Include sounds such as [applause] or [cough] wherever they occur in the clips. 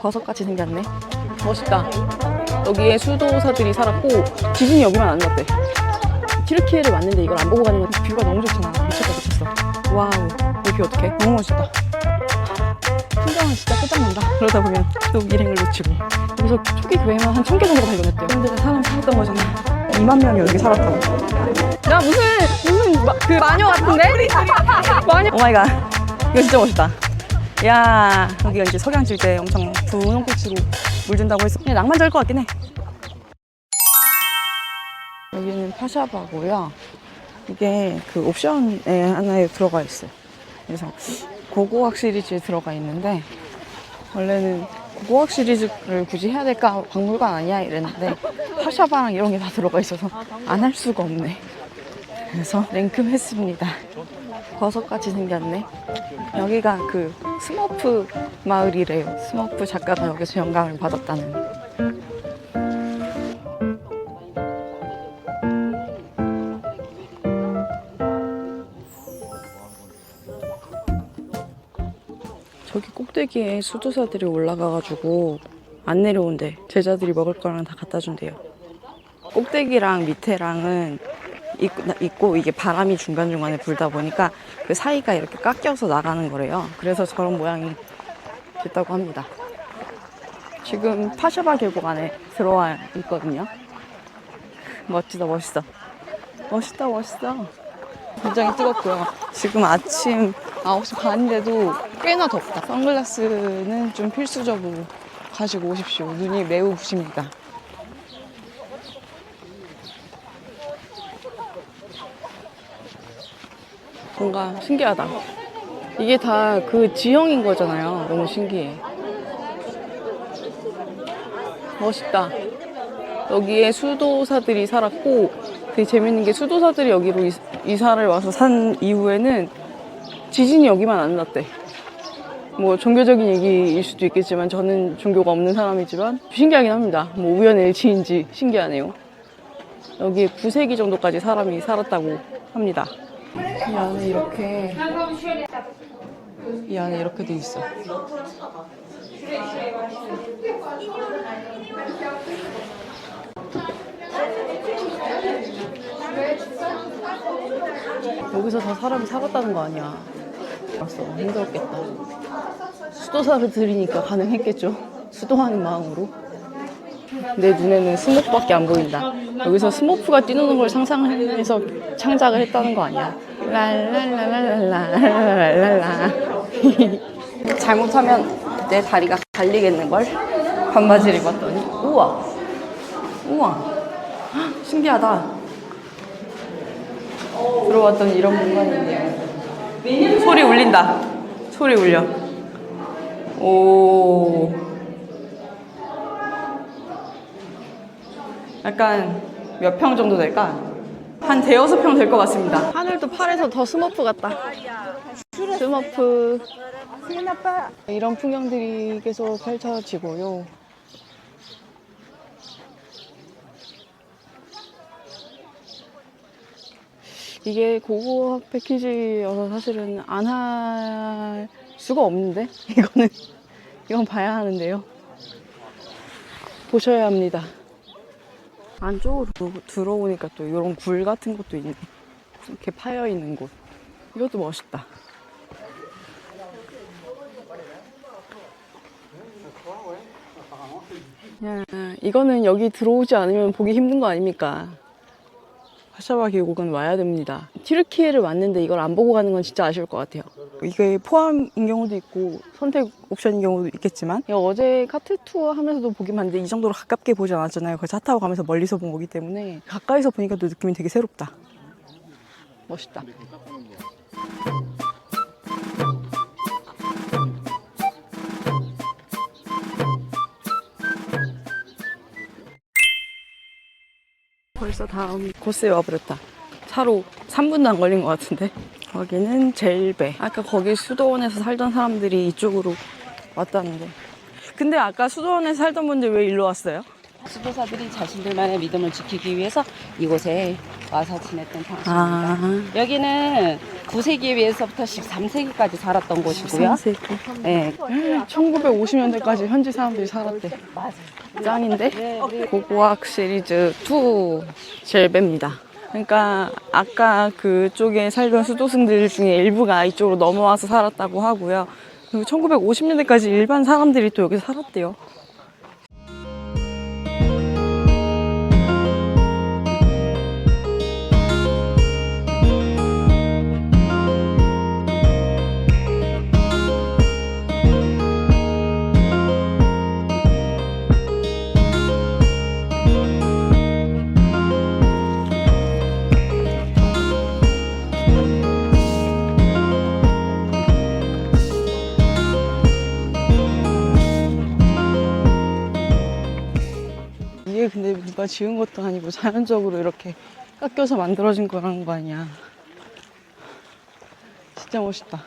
버섯같이 생겼네. 멋있다. 여기에 수도사들이 살았고 지진이 여기만 안 났대. 튀르키예를 왔는데 이걸 안 보고 가는 건 뷰가 너무 좋잖아. 미쳤다 미쳤어. 와우. 이 뷰 어떡해? 너무 멋있다. 풍경은 진짜 끝장난다. 그러다 보면 또 일행을 놓치고. 여기서 초기 교회만 한 천 개 정도가 발견했대요. 근데 사람 살았던 거잖아. 2만 명이 여기 살았다고. 야 무슨 무슨 마, 그 마녀 같은데? [laughs] 마녀. 오마이갓. 이거 진짜 멋있다. 야 여기가 이제 석양 질 때 엄청 분홍빛으로 물든다고 해서 그냥 낭만적일 것 같긴 해. 여기는 파샤바고요. 이게 그 옵션에 하나에 들어가 있어요. 그래서 고고학 시리즈에 들어가 있는데 원래는 고고학 시리즈를 굳이 해야 될까 박물관 아니야 이랬는데 파샤바랑 이런 게 다 들어가 있어서 안 할 수가 없네. 그래서 랭크했습니다. 버섯같이 생겼네. 여기가 그 스머프 마을이래요. 스머프 작가가 여기서 영감을 받았다는. 저기 꼭대기에 수도사들이 올라가가지고 안 내려온대. 제자들이 먹을 거랑 다 갖다 준대요. 꼭대기랑 밑에랑은 있고, 이게 바람이 중간중간에 불다 보니까 그 사이가 이렇게 깎여서 나가는 거래요. 그래서 저런 모양이 됐다고 합니다. 지금 파샤바 계곡 안에 들어와 있거든요. [laughs] 멋지다, 멋있어. 멋있다, 멋있어. 굉장히 뜨겁고요. 지금 아침 9시 반인데도 꽤나 덥다. 선글라스는 좀 필수적으로 가지고 오십시오. 눈이 매우 부십니다. 뭔가 신기하다. 이게 다 그 지형인 거잖아요. 너무 신기해. 멋있다. 여기에 수도사들이 살았고 되게 재밌는 게 수도사들이 여기로 이- 이사를 와서 산 이후에는 지진이 여기만 안 났대. 뭐 종교적인 얘기일 수도 있겠지만 저는 종교가 없는 사람이지만 신기하긴 합니다. 뭐 우연의 일치인지 신기하네요. 여기에 9세기 정도까지 사람이 살았다고 합니다. 이 안에 이렇게 이 안에 이렇게 돼 있어. 여기서 다 사람이 살았다는 거 아니야. 알았어. 힘들었겠다. 수도사를 들이니까 가능했겠죠. 수도하는 마음으로. 내 눈에는 스모프밖에 안 보인다. 여기서 스모프가 뛰노는 걸 상상해서 창작을 했다는 거 아니야. 랄랄랄랄랄랄랄라. [laughs] 잘못하면 내 다리가 갈리겠는 걸? 반바지를 입었더니. 우와. 우와. 헉, [gasps] 신기하다. 들어왔더니 이런 있네요. 소리 울린다. 소리 울려. 오. 약간 몇 평 정도 될까? 한 대여섯 평 될 것 같습니다. 하늘도 파래서 더 스머프 같다. 스머프. 이런 풍경들이 계속 펼쳐지고요. 이게 고고학 패키지여서 사실은 안 할 수가 없는데 [laughs] 이거는 이건 봐야 하는데요. 보셔야 합니다. 안쪽으로 들어오니까 또 이런 굴 같은 것도 있네. 이렇게 파여 있는 곳. 이것도 멋있다. 야, 이거는 여기 들어오지 않으면 보기 힘든 거 아닙니까? 파샤바 계곡은 와야 됩니다. 튀르키예를 왔는데 이걸 안 보고 가는 건 진짜 아쉬울 것 같아요. 이게 포함인 경우도 있고 선택 옵션인 경우도 있겠지만 이거 어제 카트 투어 하면서도 보긴 봤는데 이 정도로 가깝게 보지 않았잖아요. 그차 타고 가면서 멀리서 본 거기 때문에 가까이서 보니까 또 느낌이 되게 새롭다. 멋있다. 벌써 다음 코스에 와버렸다. 차로 3분도 안 걸린 것 같은데. 거기는 젤베. 아까 거기 수도원에서 살던 사람들이 이쪽으로 왔다는데. 근데 아까 수도원에서 살던 분들 왜 일로 왔어요? 수도사들이 자신들만의 믿음을 지키기 위해서 이곳에 와서 지냈던 당시입니다. 아, 여기는 9세기에 비해서부터 13세기까지 살았던 곳이고요. 3세기. 네. 1950년대까지 현지 사람들이 살았대. 맞아요. 짱인데? 고고학 시리즈 2 젤베입니다. 그러니까 아까 그쪽에 살던 수도승들 중에 일부가 이쪽으로 넘어와서 살았다고 하고요. 그리고 1950년대까지 일반 사람들이 또 여기서 살았대요. 누가 지은 것도 아니고 자연적으로 이렇게 깎여서 만들어진 거라는 거 아니야. 진짜 멋있다.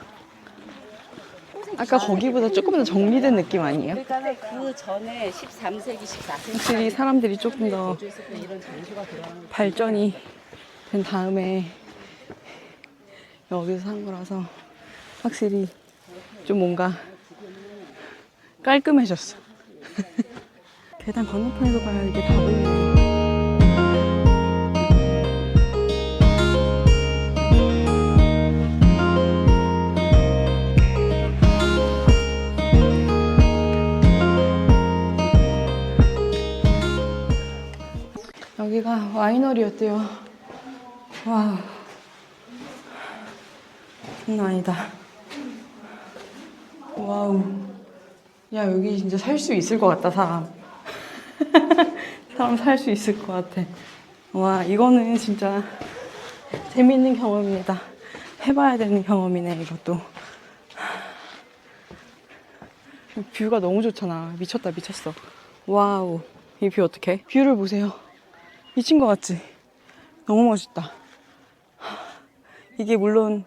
아까 거기보다 조금 더 정리된 느낌 아니에요? 그러니까 그 전에 13세기, 14세기 확실히 사람들이 조금 더 발전이 된 다음에 여기서 산 거라서 확실히 좀 뭔가 깔끔해졌어. [laughs] 계단 건너편에서 봐야 이게 다 보이네. 여기가 와이너리였대요. 와, 장난 아니다. 와우. 야, 여기 진짜 살 수 있을 것 같다, 사람. [laughs] 사람 살 수 있을 것 같아. 와, 이거는 진짜 재밌는 경험입니다. 해봐야 되는 경험이네, 이것도. 뷰가 너무 좋잖아. 미쳤다, 미쳤어. 와우. 이 뷰 어떡해? 뷰를 보세요. 미친 것 같지? 너무 멋있다. 이게 물론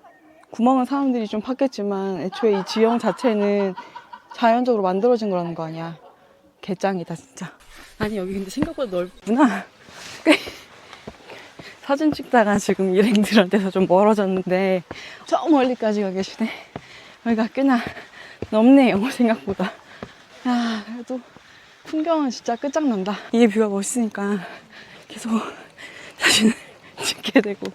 구멍은 사람들이 좀 팠겠지만 애초에 이 지형 자체는 자연적으로 만들어진 거라는 거 아니야. 개짱이다 진짜. 아니 여기 근데 생각보다 넓구나. [laughs] 사진 찍다가 지금 일행들한테서 좀 멀어졌는데 저 멀리까지 가 계시네. 여기가 꽤나 넓네요 생각보다. 야 그래도 풍경은 진짜 끝장난다. 이게 뷰가 멋있으니까 계속 [laughs] 사진을 찍게 되고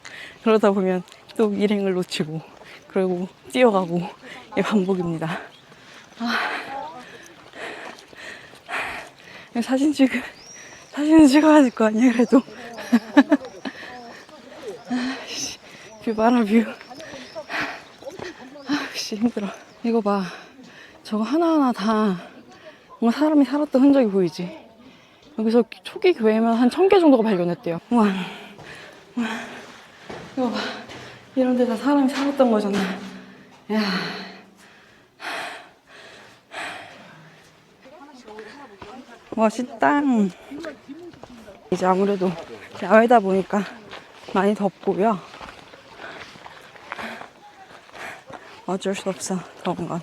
그러다 보면 또 일행을 놓치고 그리고 뛰어가고 이 반복입니다. 아, 사진 찍 사진은 찍어야 될 거 아니야 그래도. [laughs] 아씨 뷰 봐라 뷰. 아씨 힘들어. 이거 봐. 저거 하나하나 다 뭔가 사람이 살았던 흔적이 보이지. 여기서 초기 교회만 한 천 개 정도가 발견했대요. 우와. 우와. 이거 봐. 이런 데다 사람이 살았던 거잖아. 야. 멋있다. 이제 아무래도 야외다 보니까 많이 덥고요. 어쩔 수 없어, 더운 건.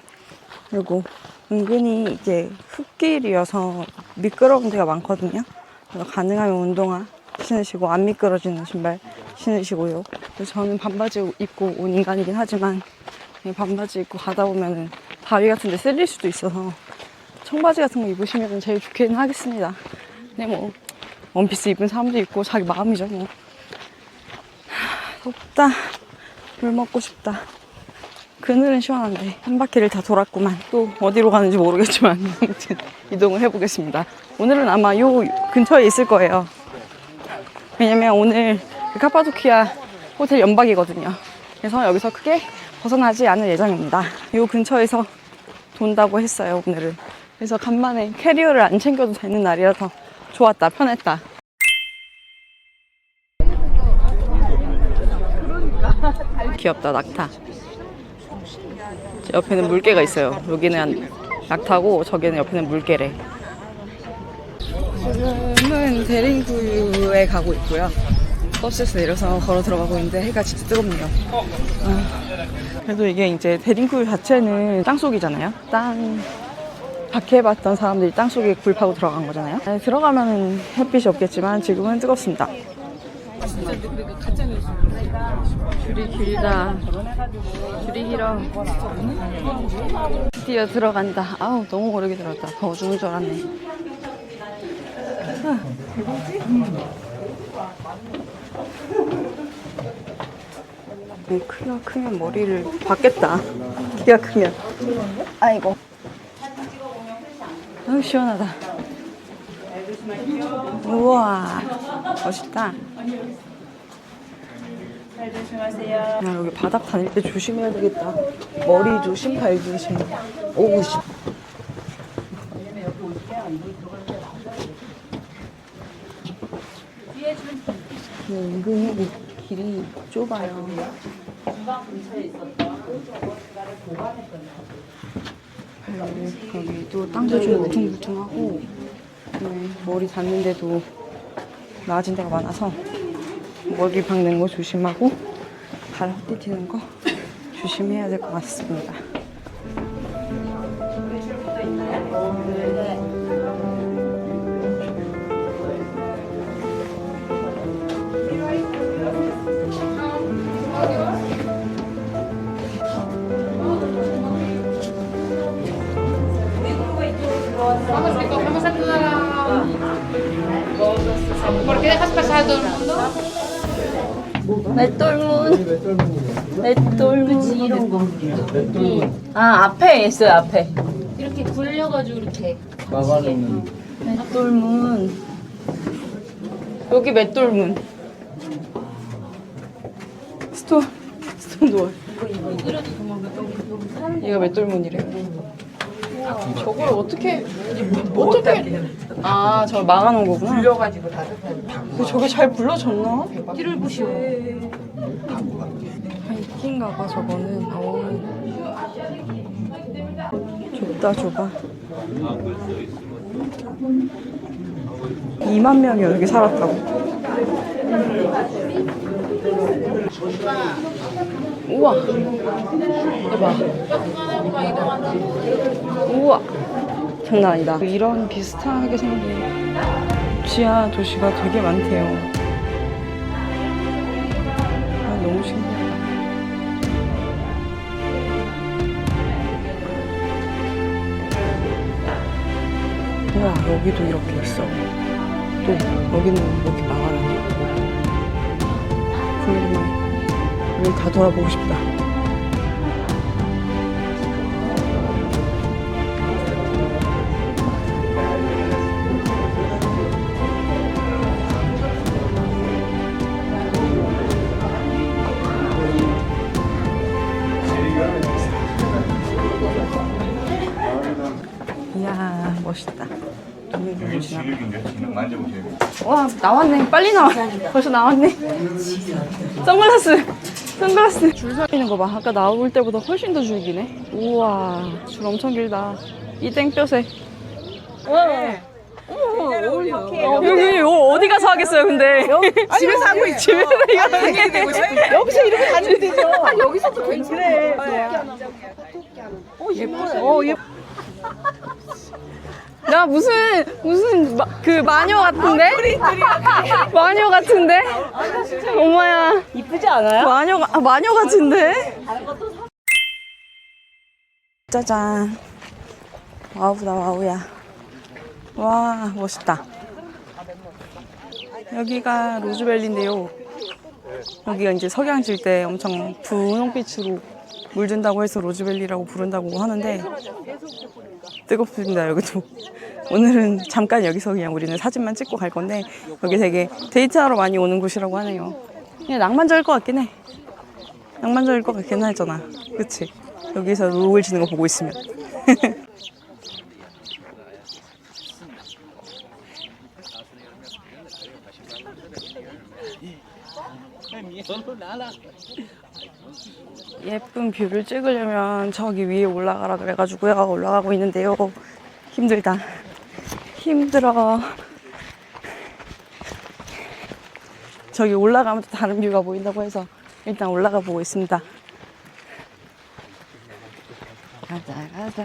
그리고 은근히 이게 흙길이어서 미끄러운 데가 많거든요. 그래서 가능하면 운동화 신으시고 안 미끄러지는 신발 신으시고요. 저는 반바지 입고 온 인간이긴 하지만 이 반바지 입고 가다 보면은 바위 같은 데 쓸릴 수도 있어서 청바지 같은 거 입으시면 제일 좋기는 하겠습니다. 근데 뭐 원피스 입은 사람도 있고 자기 마음이죠 뭐. 하, 덥다. 물 먹고 싶다. 그늘은 시원한데 한 바퀴를 다 돌았구만. 또 어디로 가는지 모르겠지만 [laughs] 이동을 해보겠습니다. 오늘은 아마 요 근처에 있을 거예요. 왜냐면 오늘 그 카파도키아 호텔 연박이거든요. 그래서 여기서 크게 벗어나지 않을 예정입니다. 요 근처에서 돈다고 했어요 오늘은. 그래서 간만에 캐리어를 안 챙겨도 되는 날이라서 좋았다 편했다. 귀엽다 낙타. 저 옆에는 물개가 있어요. 여기는 낙타고 저기는 옆에는 물개래. 지금은 대림구에 가고 있고요. 버스에서 내려서 걸어 들어가고 있는데 해가 진짜 뜨겁네요. 아, 그래도 이게 이제 대림구 자체는 땅속이잖아요. 땅 박해봤던 사람들이 땅속에 굴 파고 들어간 거잖아요. 네, 들어가면 햇빛이 없겠지만 지금은 뜨겁습니다. 줄이 길다. 줄이 길어. 드디어 들어간다. 아우 너무 오르게 들어갔다. 더 죽을 줄 알았네. 네, 키가 크면 머리를 받겠다. 키가 크면. 아이고. 아유 시원하다. 우와 멋있다. 야, 여기 바닥 다닐 때 조심해야 되겠다. 머리 조심, 발 조심. 오우 씨. 네, 은근히 길이 좁아요. 여기, 여기도 땅도 좀 울퉁불퉁하고 네, 머리 닿는데도 나아진 데가 많아서 머리 박는 거 조심하고 발 헛디디는 거 조심해야 될 것 같습니다. Vamos a toda la... ¿Por qué dejas pasar a todo el mundo? 맷돌문. 맷돌문. 이런 거. 아, 앞에 있어요, 앞에. 이렇게 굴려가지고 이렇게 맷돌문. 여기 맷돌문. 스톤, 스톤 도어. 얘가 맷돌문이래요. 저걸 어떻게, 어떻게. 아, 저걸 막아놓은 거구나. 불려가지고 다. 저게 잘 불러졌나? 뒤를 보시오. 하이킹가 봐, 저거는. 어우. 좁다, 좁아. 2만 명이 여기 살았다고. 우와. 대박. 우와. 장난 아니다. 이런 비슷하게 생긴 지하 도시가 되게 많대요. 아, 너무 신기하다. 우와, 여기도 이렇게 있어. 또, 여기는 이렇게 막아놨네. 궁금해. 여기 다 돌아보고 싶다. 이야, 멋있다. 이게 진흙인데 진흙 만져보세요. 와 나왔네 빨리 나와 벌써 나왔네 선글라스 선글라스 줄 서 있는 거 봐 아까 나올 때보다 훨씬 더 줄기네 우와 줄 엄청 길다 이 땡볕에 여기 이거 어디 가서 하겠어요 근데 집에서 하고 있죠 집에서 이거 되고 싶은데 여기서 이러고 다니면 되죠 여기서도 그래 어 예쁘네 어 예뻐 야 무슨 무슨 마, 그 마녀 같은데? [laughs] 마녀 같은데? 엄마야 이쁘지 않아요? 마녀 아, 마녀 같은데? 짜잔 와우다 와우야 와 멋있다 여기가 로즈밸리인데요 여기가 이제 석양 질 때 엄청 분홍빛으로 물든다고 해서 로즈밸리라고 부른다고 하는데 뜨겁습니다 여기도 오늘은 잠깐 여기서 그냥 우리는 사진만 찍고 갈 건데 여기 되게 데이트하러 많이 오는 곳이라고 하네요. 그냥 낭만적일 것 같긴 해. 낭만적일 것 같긴 하잖아. 그치? 여기서 롤 지는 거 보고 있으면. [laughs] 예쁜 뷰를 찍으려면 저기 위에 올라가라 그래가지고요 올라가고 있는데요. 힘들다 힘들어 저기 올라가면 또 다른 뷰가 보인다고 해서 일단 올라가 보고 있습니다 가자 가자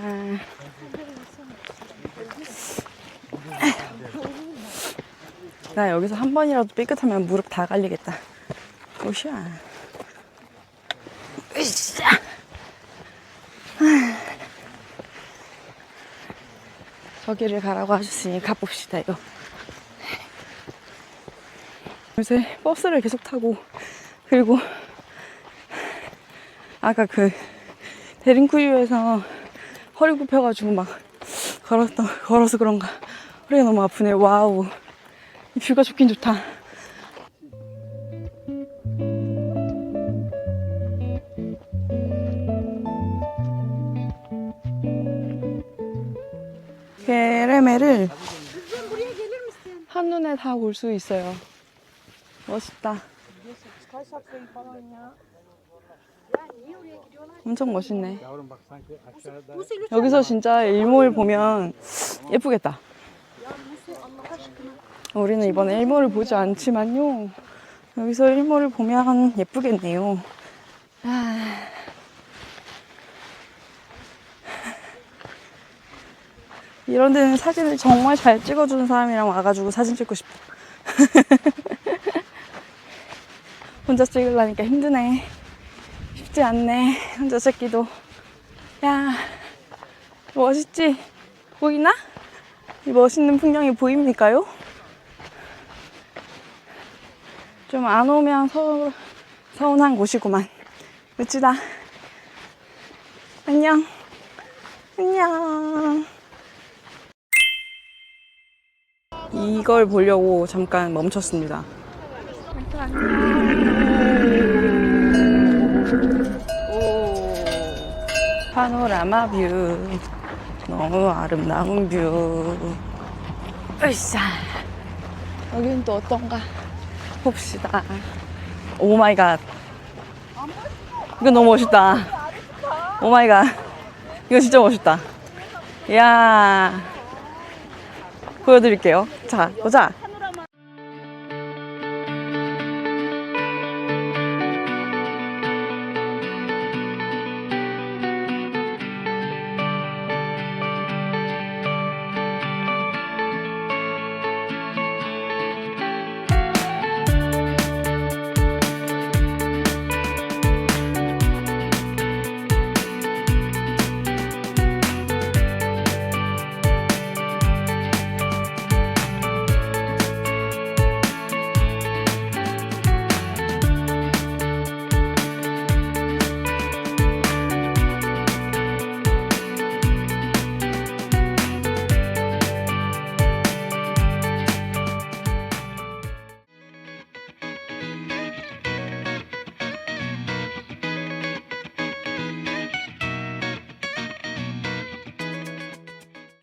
나 여기서 한 번이라도 삐끗하면 무릎 다 갈리겠다. 오샤. 으쌰. 저기를 가라고 하셨으니 가봅시다 요. 요새 버스를 계속 타고 그리고 아까 그 대림쿠유에서 허리 굽혀가지고 막 걸었던 걸어서 그런가 허리가 너무 아프네. 와우. 이 뷰가 좋긴 좋다. 한눈에 다 볼 수 있어요. 멋있다. 엄청 멋있네. 여기서 진짜 일몰 보면 예쁘겠다. 우리는 이번에 일몰을 보지 않지만요. 여기서 일몰을 보면 예쁘겠네요. 아. 이런 데는 사진을 정말 잘 찍어주는 사람이랑 와가지고 사진 찍고 싶어. [laughs] 혼자 찍으려니까 힘드네. 쉽지 않네. 혼자 찍기도. 야, 멋있지? 보이나? 이 멋있는 풍경이 보입니까요? 좀 안 오면 서, 서운한 곳이구만. 멋지다. 안녕. 안녕. 이걸 보려고 잠깐 멈췄습니다. 오, 파노라마 뷰. 너무 아름다운 뷰. 으쌰. 여기는 또 어떤가? 봅시다. 오 마이 갓. 이거 너무 멋있다. 오 마이 갓. 이거 진짜 멋있다. 이야. 보여드릴게요. 자, 보자.